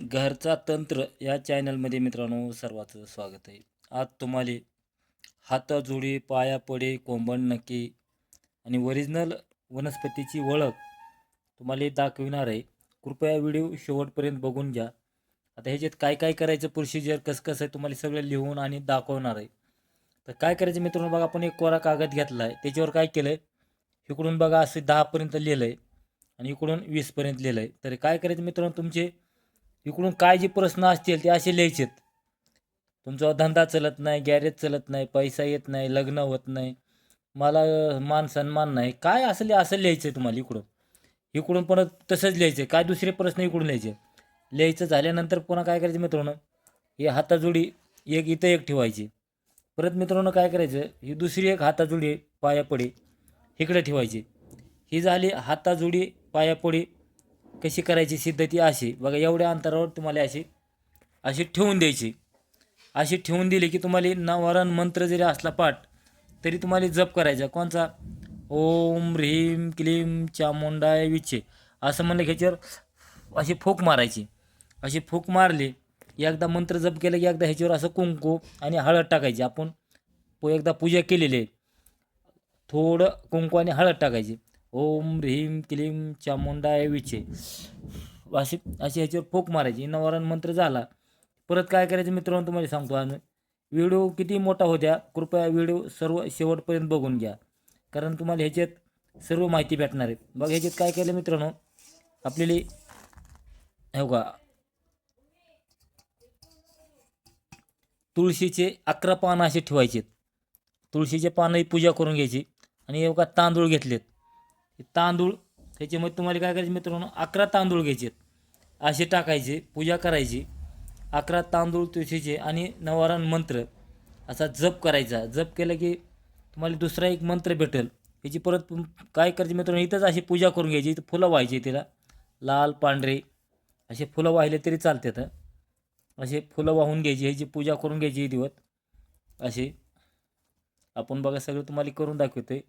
घरचा तंत्र या चॅनलमध्ये मित्रांनो सर्वांचं स्वागत आहे. आज तुम्हाला हाताजोडी पाया पडे कोंबण नक्की आणि ओरिजिनल वनस्पतीची ओळख तुम्हाला दाखविणार आहे. कृपया व्हिडिओ शेवटपर्यंत बघून घ्या. आता ह्याच्यात काय काय करायचं प्रोसिजर कसं कसं आहे तुम्हाला सगळं लिहून आणि दाखवणार आहे. तर काय करायचं मित्रांनो बघा आपण एक कोरा कागद घेतला आहे त्याच्यावर काय केलं आहे इकडून बघा असे दहापर्यंत लिहिलं आहे आणि इकडून वीसपर्यंत लिहिलं आहे तर काय करायचं मित्रांनो तुमचे इकडून काय जे प्रश्न असतील ते असे लिहायचेत. तुमचा धंदा चलत नाही गॅरेज चलत नाही पैसा येत नाही लग्न होत नाही. मला मान सन्मान नाही. काय असले असं लिहायचं आहे तुम्हाला इकडून. इकडून परत तसंच लिहायचं काय दुसरे प्रश्न इकडून लिहायचे? लिहायचं झाल्यानंतर पुन्हा काय करायचं मित्रांनो? हे हाताजोडी एक इथं एक ठेवायची. परत मित्रांनो काय करायचं? ही दुसरी एक हाताजोडी पायापडी इकडे ठेवायची. ही झाली हाताजोडी पायापडी कशी करायची सिद्धती अशी. बघा एवढ्या अंतरावर तुम्हाला अशी अशी ठेवून द्यायची. अशी ठेवून दिली की तुम्हाला नवरण मंत्र जरी असला पाठ तरी तुम्हाला जप करायचा. कोणचा? ओम ह्रीम क्लीम चामुंडाय विचे असं म्हणलं की ह्याच्यावर अशी फूक मारायची. अशी फूक मारली एकदा मंत्र जप केलं की एकदा ह्याच्यावर असं कुंकू आणि हळद टाकायची. आपण एकदा पूजा केलेली आहे. थोडं कुंकू आणि हळद टाकायची. ओम ह्रीम क्लीम चामुंडाय विचे. अशी अशी ह्याच्यावर फोक मारायची. नवरण मंत्र झाला. परत काय करायचं मित्रांनो तुम्हाला सांगतो आम्ही. व्हिडिओ किती मोठा होत्या कृपया व्हिडिओ सर्व शेवटपर्यंत बघून घ्या. कारण तुम्हाला ह्याच्यात सर्व माहिती भेटणार आहे. बघा ह्याच्यात काय केलं मित्रांनो? आपल्याला हो का तुळशीचे अकरा पानं असे ठेवायचे तुळशीचे पानंही पूजा करून घ्यायची. आणि हे का तांदूळ घेतलेत. तांदूळ त्याच्यामध्ये तुम्हाला काय करायचे मित्रांनो अकरा तांदूळ घ्यायचे असे टाकायचे पूजा करायची. अकरा तांदूळ तुळशीचे आणि नवारण मंत्र असा जप करायचा. जप केला की तुम्हाला दुसरा एक मंत्र भेटेल. याची परत काय करायचे मित्रांनो इथंच अशी पूजा करून घ्यायची. इथं फुलं व्हायची तिला. लाल पांढरे असे फुलं वाहिले तरी चालतात असे फुलं वाहून घ्यायची ह्याची पूजा करून घ्यायची दिवस. असे आपण बघा सगळं तुम्हाला करून दाखवते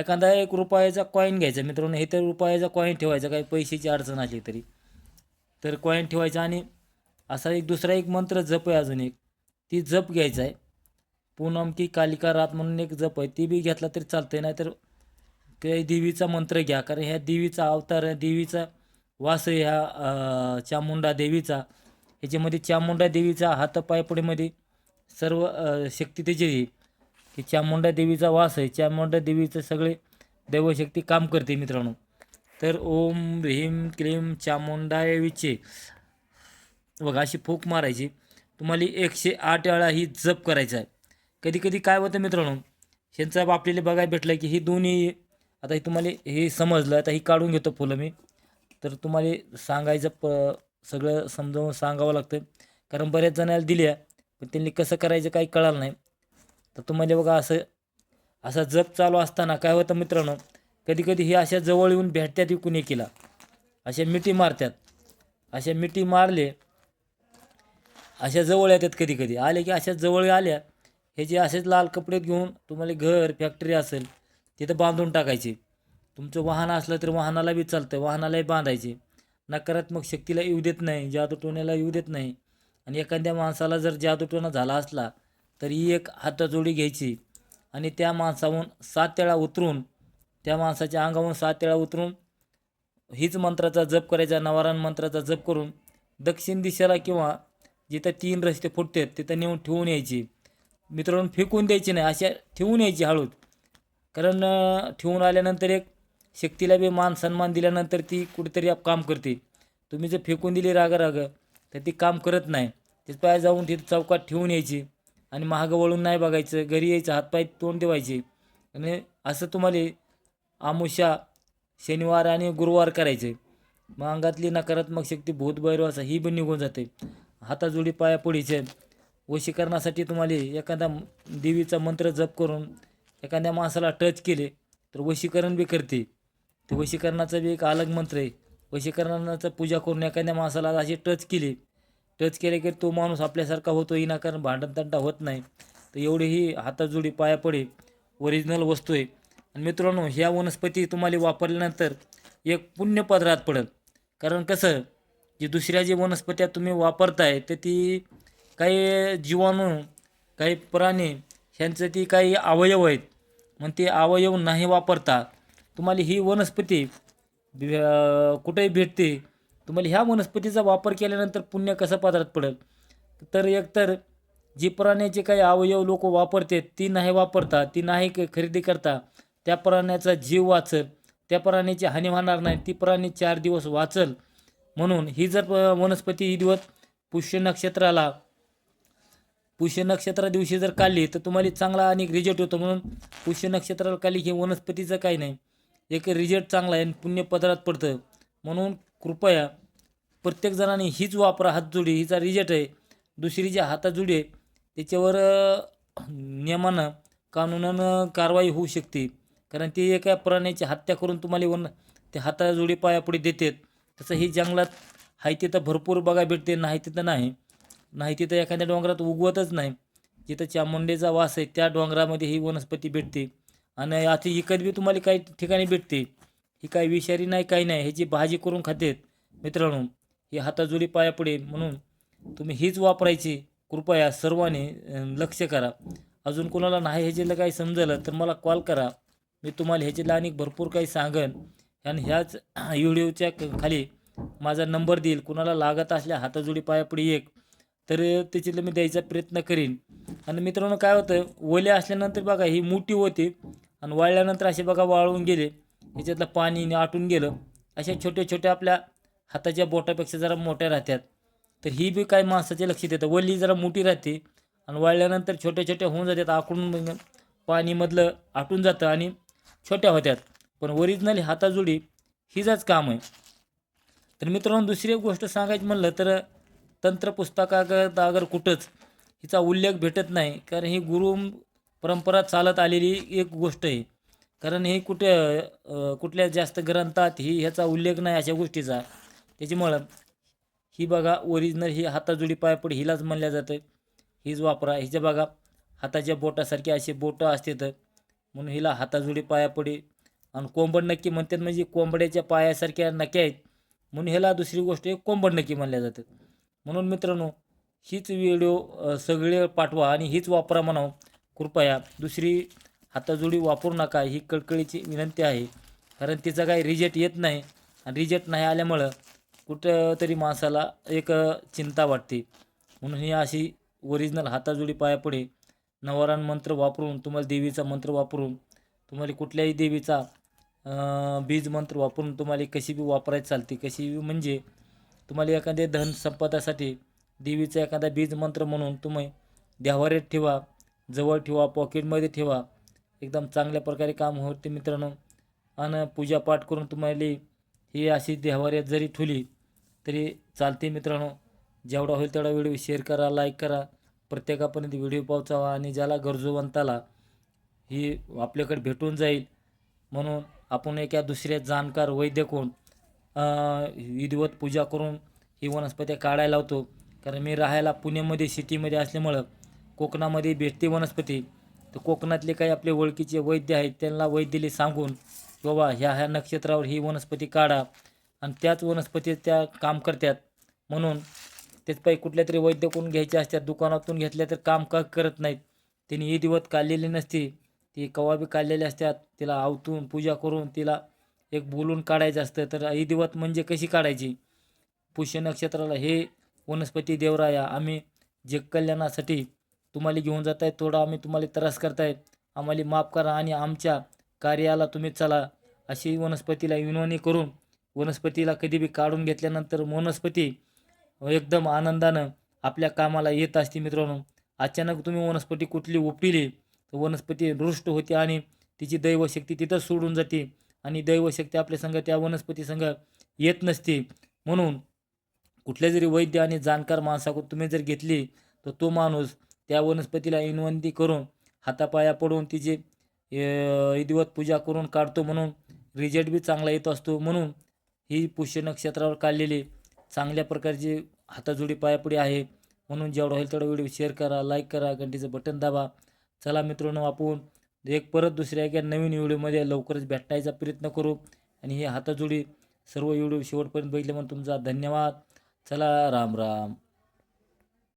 एखादा एक रुपयाचा कॉईन घ्यायचा. मित्रांनो हे तर रुपयाचा कॉईन ठेवायचा. काही पैशाची अडचण असली तरी. तर कॉईन ठेवायचा आणि असा एक दुसरा एक मंत्र जप आहे अजून एक. ती जप घ्यायचा आहे. पूनम की कालिका रात म्हणून एक जप आहे. ती बी घेतला तरी चालते नाही तर काही देवीचा मंत्र घ्या. कारण ह्या देवीचा अवतार आहे. देवीचा वास आहे ह्या चामुंडा देवीचा. ह्याच्यामध्ये चामुंडा देवीचा हातपायपडीमध्ये सर्व शक्ती त्याची की चामुंडा देवीचा वास आहे चामुंडा देवीचं सगळे दैवशक्ती काम करते मित्रांनो. तर ओम ह्रीम क्लीम चामुंडाय विचे. बघा अशी फूक मारायची. तुम्हाला एकशे आठ वेळा ही जप करायचा आहे. कधी कधी काय होतं मित्रांनो ह्यांचा आपल्याला बघायला भेटलं की ही दोन्ही आता हे तुम्हाला हे समजलं आता ही काढून घेतो फुलं मी. तर तुम्हाला सांगायचं प सगळं समजावून सांगावं लागतं. कारण बऱ्याच जणाला दिल्या पण त्यांनी कसं करायचं काही कळालं नाही. तर तुम्हाला म्हणजे बघा असं असा जप चालू असताना काय होतं मित्रांनो कधी कधी हे अशा जवळ येऊन भेटतात विकून एकीला. अशा मिठी मारतात अशा मिठी मारले अशा जवळ येतात कधी कधी आले की अशा जवळ आल्या हे जे असेच लाल कपडे घेऊन तुम्हाला घर फॅक्टरी असेल तिथं बांधून टाकायचे. तुमचं वाहन असलं तर वाहनाला बी चालतं वाहनालाही बांधायचे. नकारात्मक शक्तीला येऊ देत नाही जादूटोण्याला येऊ देत नाही. आणि एखाद्या माणसाला जर जादूटोणा झाला असला तर ही एक हाताजोडी घ्यायची. आणि त्या माणसाहून सात वेळा उतरून त्या माणसाच्या अंगावरून सात वेळा उतरून हीच मंत्राचा जप करायचा नवारण मंत्राचा जप करून दक्षिण दिशेला किंवा जिथं तीन रस्ते फुटतात तिथं नेऊन ठेवून यायची. मित्रांनो फेकून द्यायची नाही अशा ठेवून यायची हळूच. कारण ठेवून आल्यानंतर एक शक्तीला बी मान सन्मान दिल्यानंतर ती कुठेतरी काम करते. तुम्ही जर फेकून दिली राग राग तर ती काम करत नाही. तिथं पाय जाऊन तिथं चौकात ठेवून यायची. आणि महागं वळून नाही बघायचं. घरी यायचं हातपाय तोंड ठेवायचे. आणि असं तुम्हाला आमुषा शनिवार आणि गुरुवार करायचे. मग अंगातली नकारात्मक शक्ती भूतभैरव असा ही पण निघून जाते. हाताजोडी पाया पडीचे वशीकरणासाठी तुम्हाला एखादा देवीचा मंत्र जप करून एखाद्या माणसाला टच केले तर वशीकरण बी करते. ते वशीकरणाचा बी एक अलग मंत्र आहे. वशीकरणाचं पूजा करून एखाद्या माणसाला अशी टच केली टच केले की तो माणूस आपल्यासारखा होतो विनाकारण कारण तंटा होत नाही. तर एवढी ही हाताजोडी पाया पडे ओरिजिनल वस्तू आहे. आणि मित्रांनो ह्या वनस्पती तुम्हाला वापरल्यानंतर एक पुण्य पदरात पडेल. कारण कसं जी दुसऱ्या जी वनस्पत्या तुम्ही वापरताय तर ती काही जीवाणू काही प्राणी ह्यांचं ती काही अवयव आहेत. मग ते अवयव नाही वापरता तुम्हाला ही वनस्पती कुठेही भेटते तुम्हाला ह्या वनस्पतीचा वापर केल्यानंतर पुण्य कसं पात्रात पडेल? तर एकतर जी प्राण्याचे काही अवयव लोक वापरतात ती नाही वापरता ती नाही खरेदी करता त्या प्राण्याचा जीव वाचल त्या प्राण्याची हानी होणार नाही ती प्राणी चार दिवस वाचल. म्हणून ही जर वनस्पती ही दिवस पुष्य नक्षत्राला पुष्य नक्षत्रा दिवशी जर काढली तर तुम्हाला चांगला आणि रिझल्ट होतो म्हणून पुष्य नक्षत्राला काढली की वनस्पतीचं काही नाही. एक रिझल्ट चांगला आहे आणि पुण्य पदरात पडतं. म्हणून कृपया प्रत्येकजणाने हीच वापरा हातजोडी हिचा रिजेट आहे दुसरी जी हाताजोडी आहे त्याच्यावर नियमानं कानुनानं कारवाई होऊ शकते. कारण ते एका प्राण्याची हत्या करून तुम्हाला वन ते हाताजोडी पायापुढे देतात. तसं ही जंगलात आहे तिथं भरपूर बघा भेटते नाही तिथं नाही. नाही तिथं एखाद्या डोंगरात उगवतच नाही. जिथं चामुंडेचा वास आहे त्या डोंगरामध्ये ही वनस्पती भेटते. आणि आता इकत बी तुम्हाला काही ठिकाणी भेटते. ही काही विषारी नाही काही नाही. ह्याची भाजी करून खातेत मित्रांनो ही हाताजोडी पायापुढे म्हणून तुम्ही हीच वापरायची. कृपया सर्वांनी लक्ष करा. अजून कोणाला नाही ह्याच्याला काही समजलं तर मला कॉल करा. मी तुम्हाला ह्याच्याला आणि भरपूर काही सांगन. आणि ह्याच व्हिडिओच्या क- खाली माझा नंबर देईल. कुणाला लागत असल्या हाताजोडी पायापुढे एक तर त्याच्यातलं मी द्यायचा प्रयत्न करीन. आणि मित्रांनो काय होतं ओल्या असल्यानंतर बघा ही मोठी होती. आणि वाळल्यानंतर असे बघा वाळून गेले. ह्याच्यातलं पाणी आटून गेलं. अशा छोट्या छोट्या आपल्या हाताच्या बोटापेक्षा जरा मोठ्या राहतात तर ही बी काय माणसाच्या लक्षात येतं वल्ली जरा मोठी राहते आणि वळल्यानंतर छोट्या छोट्या होऊन जातात. आकडून पाणीमधलं आटून जातं आणि छोट्या होत्यात. पण ओरिजिनल हाताजोडी हिचाच काम आहे. तर मित्रांनो दुसरी एक गोष्ट सांगायची म्हणलं तर तंत्रपुस्तकागत अगर कुठंच हिचा उल्लेख भेटत नाही. कारण ही गुरु परंपरा चालत आलेली एक गोष्ट आहे. कारण हे कुठे कुठल्या जास्त ग्रंथात ही ह्याचा उल्लेख नाही अशा गोष्टीचा. त्याच्यामुळं ही बघा ओरिजिनल ही हाताजोडी पायपड हिलाच म्हणल्या जातं हीच वापरा. हिच्या बघा हाताच्या बोटासारखे असे बोटं असते तर म्हणून हिला हाताजोडी पायापडी आणि कोंबड नक्की म्हणतात म्हणजे कोंबड्याच्या पायासारख्या नक्या आहेत. म्हणून ह्याला दुसरी गोष्ट आहे कोंबड नक्की म्हणल्या जातं. म्हणून मित्रांनो हीच व्हिडिओ सगळे पाठवा आणि हीच वापरा म्हणावं. कृपया दुसरी हाताजोडी वापरू नका ही कळकळीची विनंती आहे. कारण तिचा काही रिजेक्ट येत नाही आणि रिजेक्ट नाही आल्यामुळं कुठं तरी माणसाला एक चिंता वाटते. म्हणून ही अशी ओरिजिनल हाताजोडी पायापुढे नवरान मंत्र वापरून तुम्हाला देवीचा मंत्र वापरून तुम्हाला कुठल्याही देवीचा बीज मंत्र वापरून तुम्हाला कशी बी वापरायची चालते कशी बी म्हणजे तुम्हाला एखाद्या धन संपदासाठी देवीचा एखादा बीज मंत्र म्हणून तुम्ही देवाऱ्यात ठेवा जवळ ठेवा पॉकेटमध्ये ठेवा एकदम चांगल्या प्रकारे काम होते मित्रांनो. आणि पूजापाठ करून तुम्हाला ही अशी देवाऱ्यात जरी ठुली तरी चालते मित्रांनो. जेवढा होईल तेवढा व्हिडिओ शेअर करा लाईक करा. प्रत्येकापर्यंत व्हिडिओ पोहोचावा आणि ज्याला गरजूवंताला ही आपल्याकडे भेटून जाईल. म्हणून आपण एका दुसऱ्या जाणकार वैद्य कोण विधिवत पूजा करून ही वनस्पती काढायला लावतो. कारण मी राहायला पुण्यामध्ये सिटीमध्ये असल्यामुळं कोकणामध्ये भेटते वनस्पती. तर कोकणातले काही आपले ओळखीचे वैद्य आहेत त्यांना वैद्यले सांगून बाबा ह्या ह्या नक्षत्रावर ही वनस्पती काढा आणि त्याच वनस्पती त्या काम करतात. म्हणून त्याच पाहिजे कुठल्या तरी वैद्य कोण घ्यायचे असतात दुकानातून घेतल्या तर काम का करत नाहीत? त्यांनी ही दिवत काढलेली नसती. ती कवाबी काढलेली असतात तिला आवतून पूजा करून तिला एक बोलून काढायचं असतं. तर ही दिवत म्हणजे कशी काढायची? पुष्य नक्षत्राला हे वनस्पती देवराया आम्ही जगकल्याणासाठी तुम्हाला घेऊन जात आहेत थोडा आम्ही तुम्हाला त्रास करतायत आम्हाला माफ करा आणि आमच्या कार्याला तुम्ही चला अशी वनस्पतीला विनवणी करून वनस्पतीला कधी बी काढून घेतल्यानंतर वनस्पती एकदम आनंदानं आपल्या कामाला येत असते मित्रांनो. अचानक तुम्ही वनस्पती कुठली उपटिली तर वनस्पती रुष्ट होते आणि तिची दैवशक्ती तिथंच सोडून जाते आणि दैवशक्ती आपल्या संघ त्या वनस्पती संघ येत नसते. म्हणून कुठल्या जरी वैद्य आणि जाणकार माणसाकडून तुम्ही जर घेतली तर तो माणूस त्या वनस्पतीला इनवंती करून हातापाया पडून तिची विधिवत पूजा करून काढतो म्हणून रिझल्ट बी चांगला येत असतो म्हणून ही पुष्य नक्षत्रावर काढलेली चांगल्या प्रकारची हाताजोडी पायापुढे आहे. म्हणून जेवढा होईल तेवढा व्हिडिओ शेअर करा लाईक करा घंटीचं बटन दाबा. चला मित्रांनो आपण एक परत दुसऱ्या एका नवीन व्हिडिओमध्ये लवकरच भेटायचा प्रयत्न करू. आणि ही हाताजोडी सर्व व्हिडिओ शेवटपर्यंत बघितले म्हणून तुमचा धन्यवाद. चला राम राम.